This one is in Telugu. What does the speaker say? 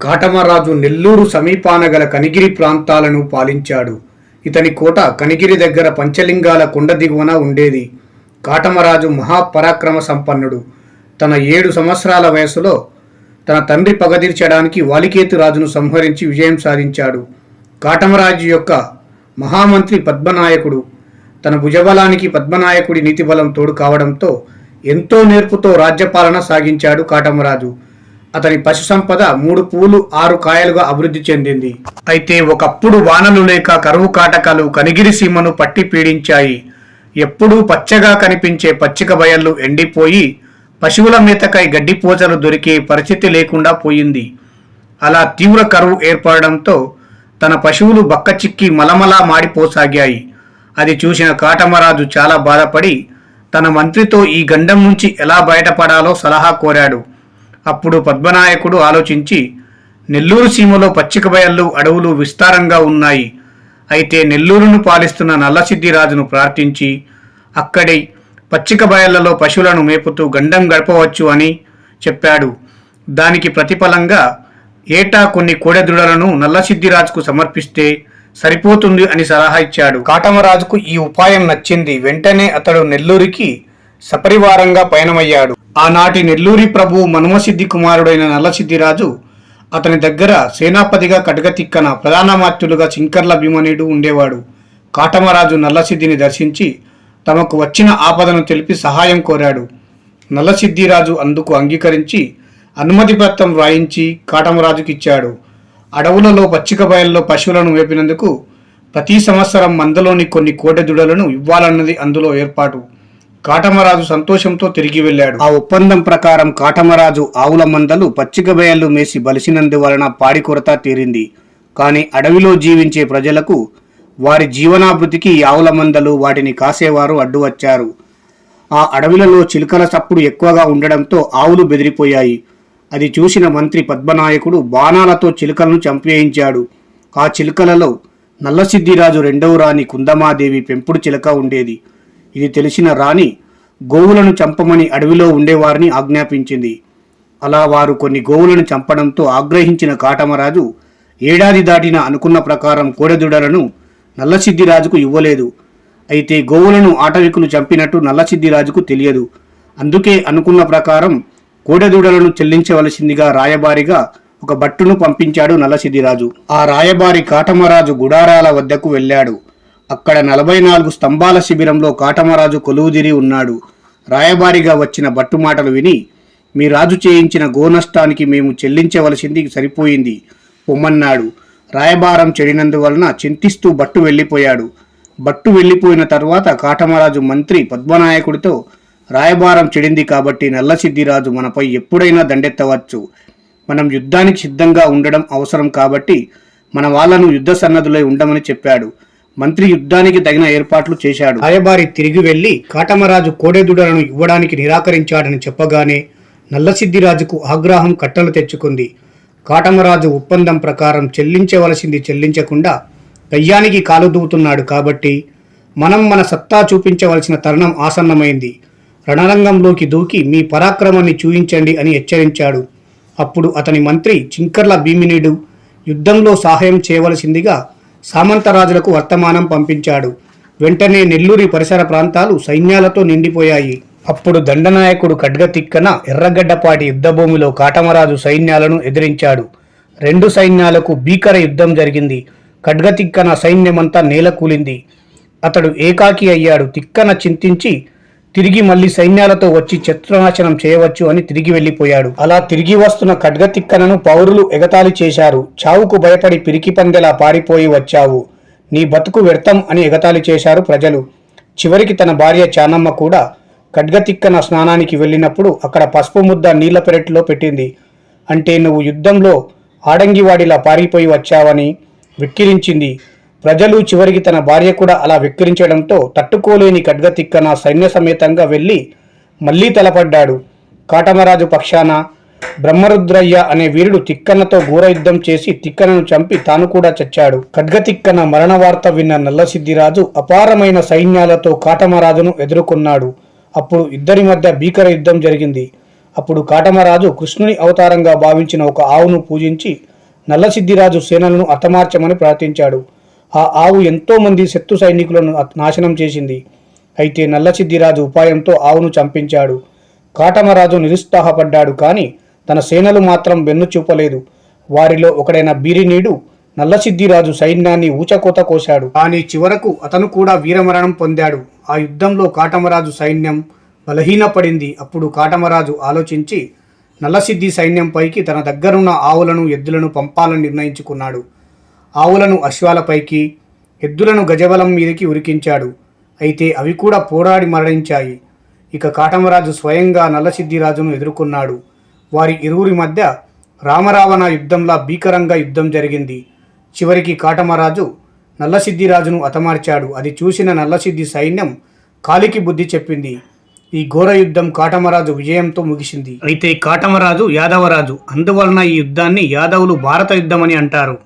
కాటమరాజు నెల్లూరు సమీపాన గల కనిగిరి ప్రాంతాలను పాలించాడు. ఇతని కోట కనిగిరి దగ్గర పంచలింగాల కొండ దిగువన ఉండేది. కాటమరాజు మహాపరాక్రమ సంపన్నుడు. తన ఏడు సంవత్సరాల వయసులో తన తండ్రి పగదీర్చడానికి వాలికేతు రాజును సంహరించి విజయం సాధించాడు. కాటమరాజు యొక్క మహామంత్రి పద్మనాయకుడు. తన భుజబలానికి పద్మనాయకుడి నీతిబలం తోడు కావడంతో ఎంతో నేర్పుతో రాజ్యపాలన సాగించాడు కాటమరాజు అతని పశు సంపద మూడు పూలు ఆరు కాయలుగా అభివృద్ధి చెందింది. అయితే ఒకప్పుడు వానలు లేక కరువు కాటకాలు కనిగిరి సీమను పట్టి పీడించాయి. ఎప్పుడూ పచ్చగా కనిపించే పచ్చిక బయళ్ళు ఎండిపోయి పశువుల మేతకై గడ్డిపోచలు దొరికే పరిస్థితి లేకుండా పోయింది. అలా తీవ్ర కరువు ఏర్పడడంతో తన పశువులు బక్కచిక్కి మలమలా మాడిపోసాగాయి. అది చూసిన కాటమరాజు చాలా బాధపడి తన మంత్రితో ఈ గండం నుంచి ఎలా బయటపడాలో సలహా కోరాడు. అప్పుడు పద్మనాయకుడు ఆలోచించి నెల్లూరు సీమలో పచ్చిక బయళ్ళు అడవులు విస్తారంగా ఉన్నాయి. అయితే నెల్లూరును పాలిస్తున్న నల్లసిద్ధిరాజును ప్రార్థించి అక్కడి పచ్చిక బయళ్ళలో పశువులను మేపుతూ గండం గడపవచ్చు అని చెప్పాడు. దానికి ప్రతిఫలంగా ఏటా కొన్ని కోడెదుడలను నల్లసిద్ధిరాజుకు సమర్పిస్తే సరిపోతుంది అని సలహా ఇచ్చాడు. కాటమరాజుకు ఈ ఉపాయం నచ్చింది. వెంటనే అతడు నెల్లూరికి సపరివారంగా పయనమయ్యాడు. ఆనాటి నెల్లూరి ప్రభు మనుమసిద్ధి కుమారుడైన నల్లసిద్ధిరాజు అతని దగ్గర సేనాపతిగా కటకతిక్కన ప్రధానమాత్యులుగా చింకర్ల భీమనుడు ఉండేవాడు. కాటమరాజు నల్లసిద్ధిని దర్శించి తమకు వచ్చిన ఆపదను తెలిపి సహాయం కోరాడు. నల్లసిద్ధిరాజు అందుకు అంగీకరించి అనుమతి పత్రం వ్రాయించి కాటమరాజుకి ఇచ్చాడు అడవులలో పచ్చిక బయల్లో పశువులను మేపినందుకు ప్రతి సంవత్సరం మందలోని కొన్ని కోటెదుడలను ఇవ్వాలన్నది అందులో ఏర్పాటు. కాటమరాజు సంతోషంతో తిరిగి వెళ్ళాడు. ఆ ఒప్పందం ప్రకారం కాటమరాజు ఆవుల మందలు పచ్చిక బయళ్ళు మేసి బలిసినందువలన పాడి కొరత తీరింది. కానీ అడవిలో జీవించే ప్రజలకు వారి జీవనాభృతికి ఆవుల మందలు వాటిని కాసేవారు అడ్డు వచ్చారు. ఆ అడవిలలో చిలుకల చప్పుడు ఎక్కువగా ఉండడంతో ఆవులు బెదిరిపోయాయి. అది చూసిన మంత్రి పద్మనాయకుడు బాణాలతో చిలుకలను చంపేయించాడు. ఆ చిలుకలలో నల్లసిద్ధిరాజు రెండవ రాణి కుందమాదేవి పెంపుడు చిలుక ఉండేది. ఇది తెలిసిన రాణి గోవులను చంపమని అడవిలో ఉండేవారిని ఆజ్ఞాపించింది. అలా వారు కొన్ని గోవులను చంపడంతో ఆగ్రహించిన కాటమరాజు ఏడాది దాటిన అనుకున్న ప్రకారం కోడెదుడలను నల్లసిద్ధిరాజుకు ఇవ్వలేదు. అయితే గోవులను ఆటవికులు చంపినట్టు నల్లసిద్ధిరాజుకు తెలియదు. అందుకే అనుకున్న ప్రకారం కోడెదూడలను చెల్లించవలసిందిగా రాయబారిగా ఒక భట్టును పంపించాడు నల్లసిద్ధిరాజు. ఆ రాయబారి కాటమరాజు గుడారాల వద్దకు వెళ్ళాడు. అక్కడ నలభై నాలుగు స్తంభాల శిబిరంలో కాటమరాజు కొలువుదిరి ఉన్నాడు. రాయబారిగా వచ్చిన భట్టు మాటలు విని మీ రాజు చేయించిన గోనష్టానికి మేము చెల్లించవలసింది సరిపోయింది పొమ్మన్నాడు. రాయబారం చెడినందువలన చింతిస్తూ భట్టు వెళ్ళిపోయాడు. భట్టు వెళ్ళిపోయిన తర్వాత కాటమరాజు మంత్రి పద్మనాయకుడితో రాయబారం చెడింది కాబట్టి నల్లసిద్ధిరాజు మనపై ఎప్పుడైనా దండెత్తవచ్చు. మనం యుద్ధానికి సిద్ధంగా ఉండడం అవసరం కాబట్టి మన వాళ్ళను యుద్ధ సన్నద్ధులై ఉండమని చెప్పాడు. మంత్రి యుద్ధానికి తగిన ఏర్పాట్లు చేశాడు. రాయబారి తిరిగి వెళ్ళి కాటమరాజు కోడెదుడలను ఇవ్వడానికి నిరాకరించాడని చెప్పగానే నల్లసిద్ధిరాజుకు ఆగ్రహం కట్టలు తెచ్చుకుంది. కాటమరాజు ఒప్పందం ప్రకారం చెల్లించవలసింది చెల్లించకుండా కయ్యానికి కాలు దూవుతున్నాడు కాబట్టి మనం మన సత్తా చూపించవలసిన తరుణం ఆసన్నమైంది. రణరంగంలోకి దూకి మీ పరాక్రమాన్ని చూయించండి అని హెచ్చరించాడు. అప్పుడు అతని మంత్రి చింకర్ల భీమినీడు యుద్ధంలో సహాయం చేయవలసిందిగా సామంతరాజులకు వర్తమానం పంపించాడు. వెంటనే నెల్లూరి పరిసర ప్రాంతాలు సైన్యాలతో నిండిపోయాయి. అప్పుడు దండనాయకుడు ఖడ్గతిక్కన ఎర్రగడ్డపాటి యుద్ధభూమిలో కాటమరాజు సైన్యాలను ఎదిరించాడు. రెండు సైన్యాలకు భీకర యుద్ధం జరిగింది. ఖడ్గతిక్కన సైన్యమంతా నేలకూలింది. అతడు ఏకాకి అయ్యాడు. తిక్కన చింతించి తిరిగి మళ్ళీ సైన్యాలతో వచ్చి చిత్రనాశనం చేయవచ్చు అని తిరిగి వెళ్ళిపోయాడు. అలా తిరిగి వస్తున్న ఖడ్గతిక్కనను పౌరులు ఎగతాళి చేశారు. చావుకు భయపడి పిరికి పందెలా పారిపోయి వచ్చావు. నీ బతుకు వ్యర్థం అని ఎగతాళి చేశారు ప్రజలు. చివరికి తన భార్య చానమ్మ కూడా ఖడ్గతిక్కన స్నానానికి వెళ్ళినప్పుడు అక్కడ పసుపు ముద్ద నీళ్ళ పెరట్లో పెట్టింది. అంటే నువ్వు యుద్ధంలో ఆడంగివాడిలా పారిపోయి వచ్చావని విక్కిరించింది. ప్రజలు చివరికి తన భార్య కూడా అలా వెక్కిరించడంతో తట్టుకోలేని ఖడ్గతిక్కన సైన్య సమేతంగా వెళ్ళి మళ్ళీ తలపడ్డాడు. కాటమరాజు పక్షాన బ్రహ్మరుద్రయ్య అనే వీరుడు తిక్కన్నతో ఘోర యుద్ధం చేసి తిక్కనను చంపి తాను కూడా చచ్చాడు. ఖడ్గతిక్కన మరణ వార్త విన్న నల్లసిద్ధిరాజు అపారమైన సైన్యాలతో కాటమరాజును ఎదుర్కొన్నాడు. అప్పుడు ఇద్దరి మధ్య భీకర యుద్ధం జరిగింది. అప్పుడు కాటమరాజు కృష్ణుని అవతారంగా భావించిన ఒక ఆవును పూజించి నల్లసిద్ధిరాజు సేనలను హతమార్చమని ప్రార్థించాడు. ఆ ఆవు ఎంతోమంది శత్రు సైనికులను నాశనం చేసింది. అయితే నల్లసిద్ధిరాజు ఉపాయంతో ఆవును చంపించాడు. కాటమరాజు నిరుత్సాహపడ్డాడు కానీ తన సేనలు మాత్రం వెన్ను చూపలేదు. వారిలో ఒకడైన బీరినీడు నల్లసిద్ధిరాజు సైన్యాన్ని ఊచకోత కోశాడు. కానీ చివరకు అతను కూడా వీరమరణం పొందాడు. ఆ యుద్ధంలో కాటమరాజు సైన్యం బలహీనపడింది. అప్పుడు కాటమరాజు ఆలోచించి నల్లసిద్ధి సైన్యంపైకి తన దగ్గరున్న ఆవులను ఎద్దులను పంపాలని నిర్ణయించుకున్నాడు. ఆవులను అశ్వాలపైకి ఎద్దులను గజబలం మీదకి ఉరికించాడు. అయితే అవి కూడా పోరాడి మరణించాయి. ఇక కాటమరాజు స్వయంగా నల్లసిద్ధిరాజును ఎదుర్కొన్నాడు. వారి ఇరువురి మధ్య రామరావణ యుద్ధంలా భీకరంగా యుద్ధం జరిగింది. చివరికి కాటమరాజు నల్లసిద్ధిరాజును హతమార్చాడు. అది చూసిన నల్లసిద్ధి సైన్యం కాలికి బుద్ధి చెప్పింది. ఈ ఘోర యుద్ధం కాటమరాజు విజయంతో ముగిసింది. అయితే కాటమరాజు యాదవరాజు అందువలన ఈ యుద్ధాన్ని యాదవులు భారత యుద్ధమని అంటారు.